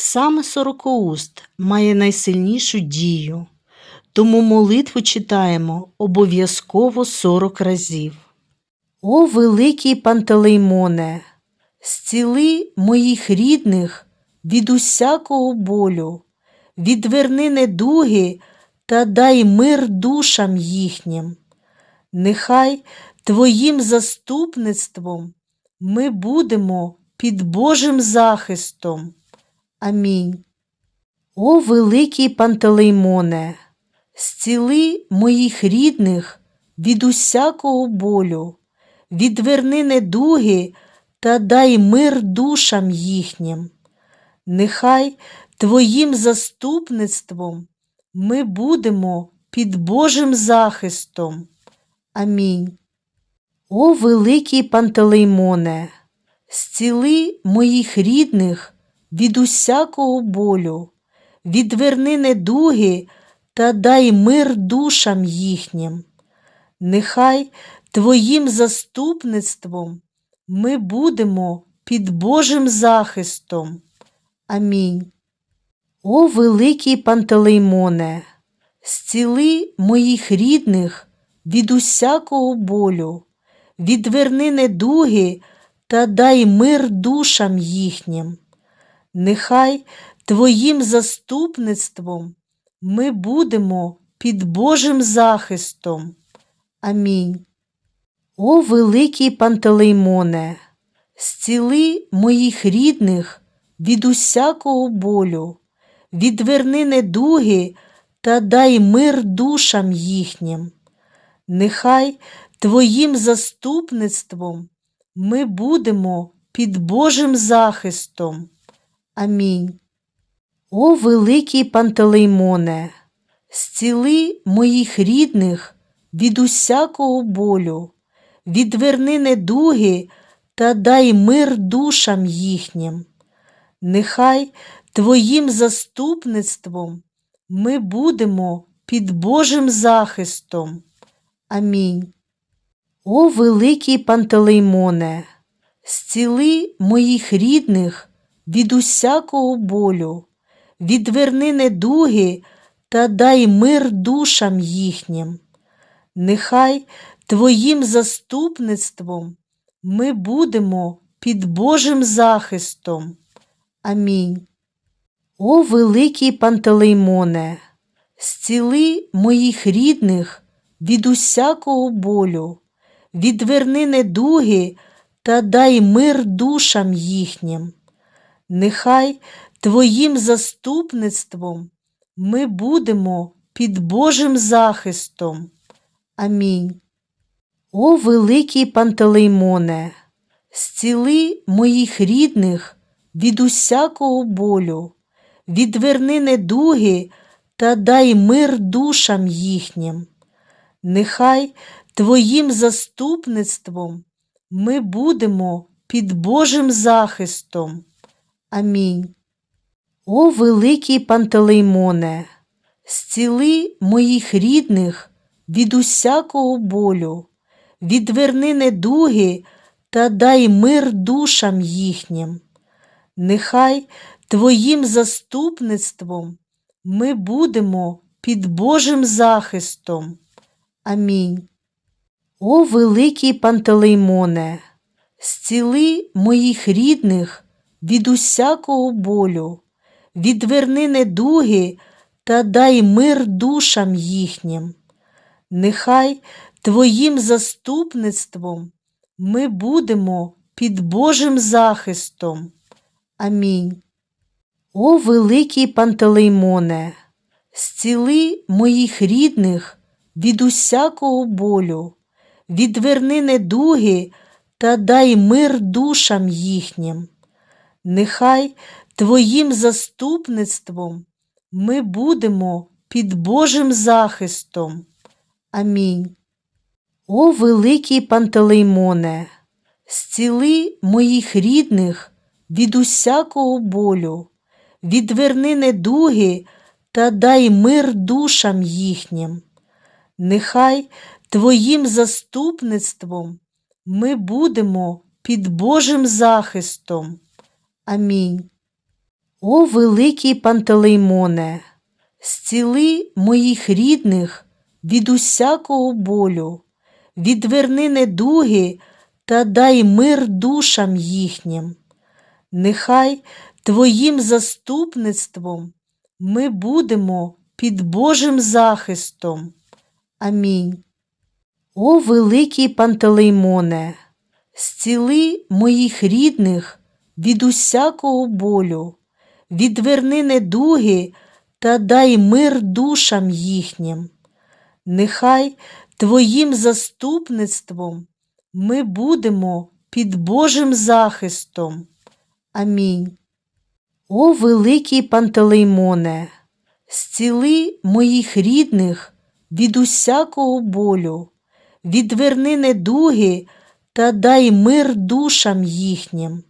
Саме сорокоуст має найсильнішу дію, тому молитву читаємо обов'язково сорок разів. О великий Пантелеймоне, зціли моїх рідних від усякого болю, відверни недуги та дай мир душам їхнім. Нехай Твоїм заступництвом ми будемо під Божим захистом. Амінь. О великий Пантелеймоне, зціли моїх рідних від усякого болю, відверни недуги та дай мир душам їхнім. Нехай Твоїм заступництвом ми будемо під Божим захистом. Амінь. О великий Пантелеймоне, зціли моїх рідних від усякого болю, відверни недуги та дай мир душам їхнім. Нехай Твоїм заступництвом ми будемо під Божим захистом. Амінь. О великий Пантелеймоне, зціли моїх рідних від усякого болю, відверни недуги та дай мир душам їхнім. Нехай Твоїм заступництвом ми будемо під Божим захистом. Амінь. О великий Пантелеймоне, зціли моїх рідних від усякого болю, відверни недуги та дай мир душам їхнім. Нехай Твоїм заступництвом ми будемо під Божим захистом. Амінь. О великий Пантелеймоне, зціли моїх рідних від усякого болю, відверни недуги та дай мир душам їхнім. Нехай Твоїм заступництвом ми будемо під Божим захистом. Амінь. О великий Пантелеймоне, зціли моїх рідних від усякого болю, відверни недуги та дай мир душам їхнім. Нехай Твоїм заступництвом ми будемо під Божим захистом. Амінь. О великий Пантелеймоне, зціли моїх рідних від усякого болю, відверни недуги та дай мир душам їхнім. Нехай Твоїм заступництвом ми будемо під Божим захистом. Амінь. О великий Пантелеймоне, зціли моїх рідних від усякого болю, відверни недуги та дай мир душам їхнім. Нехай Твоїм заступництвом ми будемо під Божим захистом. Амінь. О великий Пантелеймоне, зціли моїх рідних від усякого болю, відверни недуги та дай мир душам їхнім. Нехай Твоїм заступництвом ми будемо під Божим захистом. Амінь. О великий Пантелеймоне, зціли моїх рідних від усякого болю, відверни недуги та дай мир душам їхнім. Нехай Твоїм заступництвом ми будемо під Божим захистом. Амінь. О великий Пантелеймоне, зціли моїх рідних від усякого болю, відверни недуги та дай мир душам їхнім. Нехай Твоїм заступництвом ми будемо під Божим захистом. Амінь. О великий Пантелеймоне, зціли моїх рідних від усякого болю, відверни недуги та дай мир душам їхнім. Нехай Твоїм заступництвом ми будемо під Божим захистом. Амінь. О великий Пантелеймоне, зціли моїх рідних від усякого болю, відверни недуги та дай мир душам їхнім. Нехай Твоїм заступництвом ми будемо під Божим захистом. Амінь. О великий Пантелеймоне, зціли моїх рідних від усякого болю, відверни недуги та дай мир душам їхнім. Нехай Твоїм заступництвом ми будемо під Божим захистом. Амінь. О великий Пантелеймоне, зціли моїх рідних від усякого болю, відверни недуги та дай мир душам їхнім.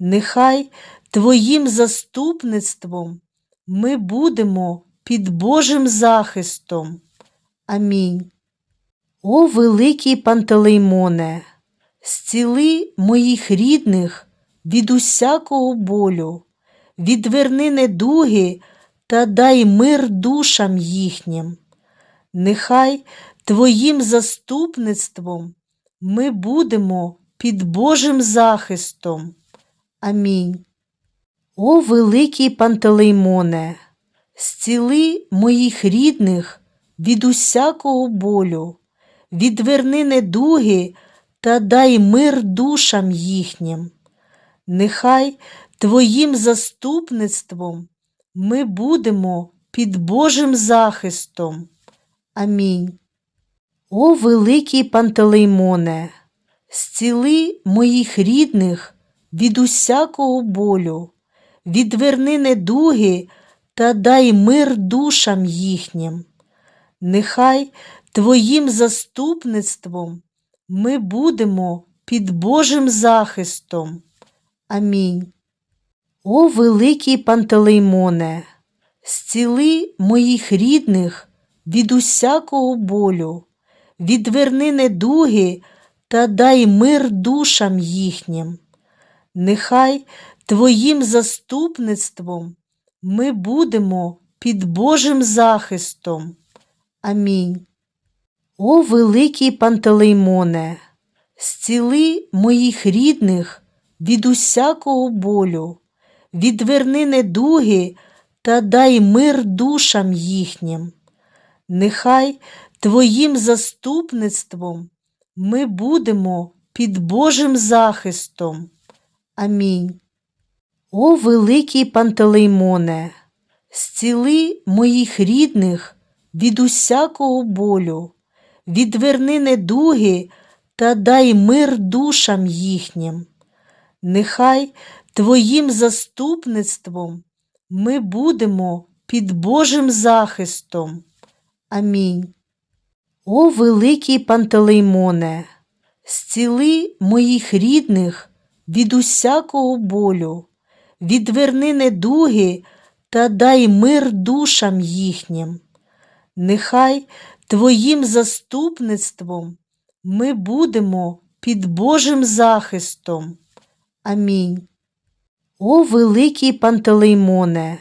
Нехай Твоїм заступництвом ми будемо під Божим захистом. Амінь. О великий Пантелеймоне, зціли моїх рідних від усякого болю, відверни недуги та дай мир душам їхнім. Нехай Твоїм заступництвом ми будемо під Божим захистом. Амінь. О великий Пантелеймоне, зціли моїх рідних від усякого болю, відверни недуги та дай мир душам їхнім. Нехай Твоїм заступництвом ми будемо під Божим захистом. Амінь. О великий Пантелеймоне, зціли моїх рідних від усякого болю, відверни недуги та дай мир душам їхнім. Нехай Твоїм заступництвом ми будемо під Божим захистом. Амінь. О великий Пантелеймоне, зціли моїх рідних від усякого болю, відверни недуги та дай мир душам їхнім. Нехай Твоїм заступництвом ми будемо під Божим захистом. Амінь. О великий Пантелеймоне, зціли моїх рідних від усякого болю, відверни недуги та дай мир душам їхнім. Нехай Твоїм заступництвом ми будемо під Божим захистом. Амінь. О великий Пантелеймоне, зціли моїх рідних від усякого болю, відверни недуги та дай мир душам їхнім. Нехай Твоїм заступництвом ми будемо під Божим захистом. Амінь. О великий Пантелеймоне, зціли моїх рідних від усякого болю, відверни недуги та дай мир душам їхнім. Нехай Твоїм заступництвом ми будемо під Божим захистом. Амінь. О великий Пантелеймоне,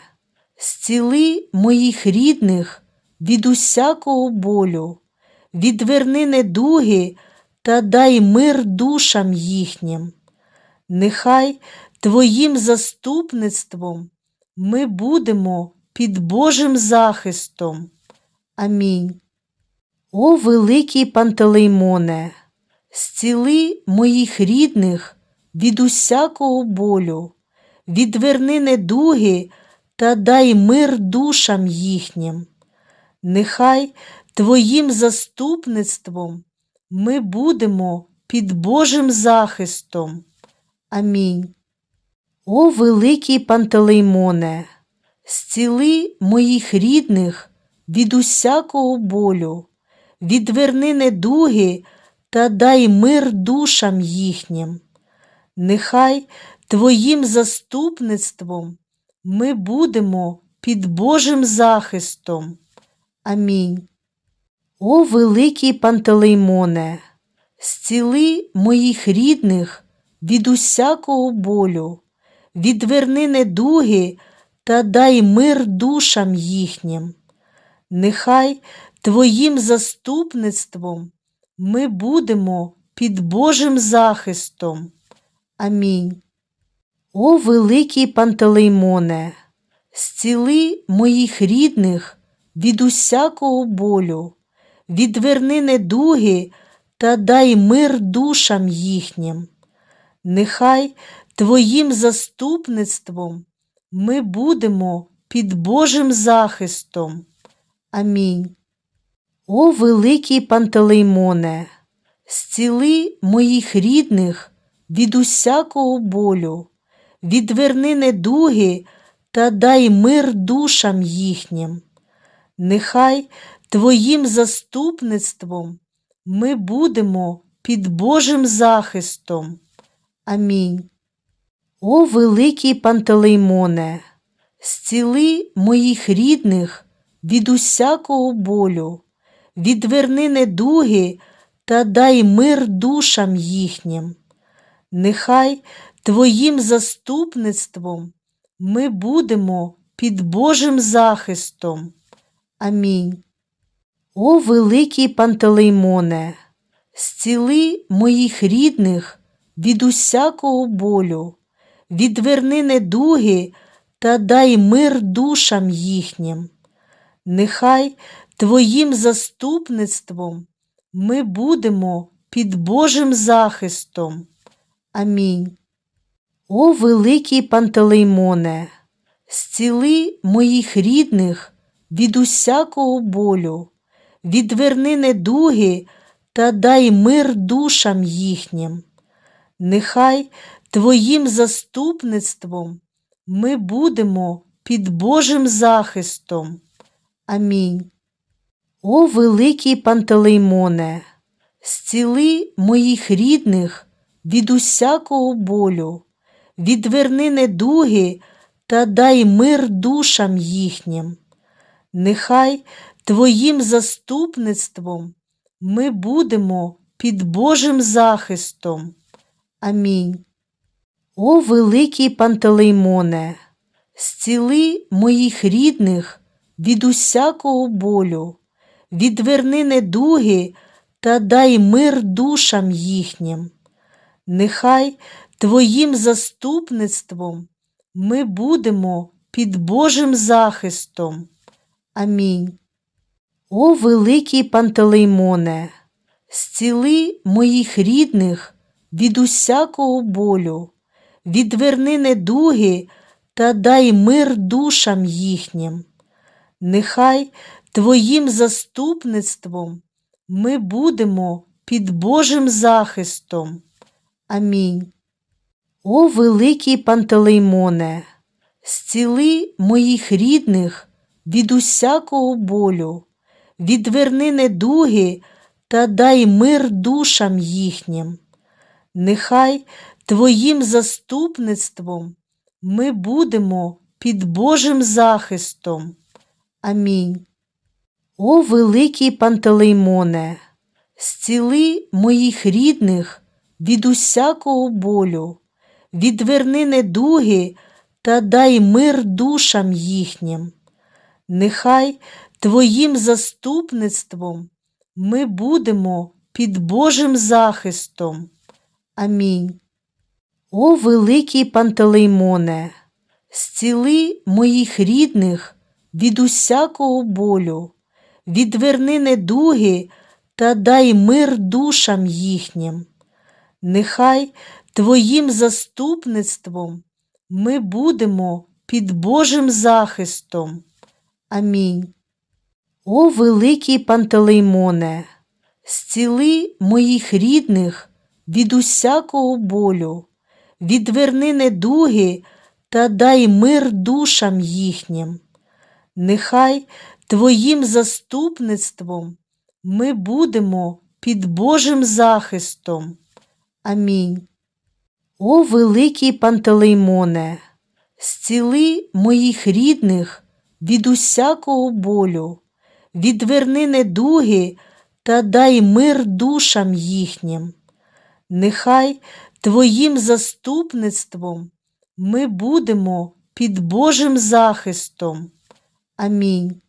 зціли моїх рідних від усякого болю, відверни недуги та дай мир душам їхнім. Нехай Твоїм заступництвом ми будемо під Божим захистом. Амінь. О великий Пантелеймоне, зціли моїх рідних від усякого болю, відверни недуги та дай мир душам їхнім. Нехай Твоїм заступництвом ми будемо під Божим захистом. Амінь. О великий Пантелеймоне, зціли моїх рідних від усякого болю, відверни недуги та дай мир душам їхнім. Нехай Твоїм заступництвом ми будемо під Божим захистом. Амінь. О великий Пантелеймоне, зціли моїх рідних від усякого болю, відверни недуги та дай мир душам їхнім. Нехай Твоїм заступництвом ми будемо під Божим захистом. Амінь. О великий Пантелеймоне, зціли моїх рідних від усякого болю, відверни недуги та дай мир душам їхнім. Нехай Твоїм заступництвом ми будемо під Божим захистом. Амінь. О великий Пантелеймоне, зціли моїх рідних від усякого болю, відверни недуги та дай мир душам їхнім. Нехай Твоїм заступництвом ми будемо під Божим захистом. Амінь. О великий Пантелеймоне, зціли моїх рідних від усякого болю, відверни недуги та дай мир душам їхнім. Нехай Твоїм заступництвом ми будемо під Божим захистом. Амінь. О великий Пантелеймоне, зціли моїх рідних від усякого болю, відверни недуги та дай мир душам їхнім. Нехай Твоїм заступництвом ми будемо під Божим захистом. Амінь. О великий Пантелеймоне, зціли моїх рідних від усякого болю, відверни недуги та дай мир душам їхнім. Нехай Твоїм заступництвом ми будемо під Божим захистом. Амінь. О великий Пантелеймоне, зціли моїх рідних від усякого болю, відверни недуги та дай мир душам їхнім. Нехай Твоїм заступництвом ми будемо під Божим захистом. Амінь. О великий Пантелеймоне, зціли моїх рідних від усякого болю, відверни недуги та дай мир душам їхнім. Нехай Твоїм заступництвом ми будемо під Божим захистом. Амінь. О великий Пантелеймоне, зціли моїх рідних від усякого болю, відверни недуги та дай мир душам їхнім. Нехай Твоїм заступництвом ми будемо під Божим захистом. Амінь. О великий Пантелеймоне, зціли моїх рідних від усякого болю, відверни недуги та дай мир душам їхнім. Нехай Твоїм заступництвом ми будемо під Божим захистом. Амінь. О великий Пантелеймоне, зціли моїх рідних від усякого болю, відверни недуги та дай мир душам їхнім. Нехай Твоїм заступництвом ми будемо під Божим захистом. Амінь. О великий Пантелеймоне, зціли моїх рідних від усякого болю, відверни недуги та дай мир душам їхнім. Нехай Твоїм заступництвом ми будемо під Божим захистом. Амінь. О великий Пантелеймоне, зціли моїх рідних від усякого болю, відверни недуги та дай мир душам їхнім. Нехай Твоїм заступництвом ми будемо під Божим захистом. Амінь. О великий Пантелеймоне, зціли моїх рідних від усякого болю, відверни недуги та дай мир душам їхнім. Нехай Твоїм заступництвом ми будемо під Божим захистом. Амінь.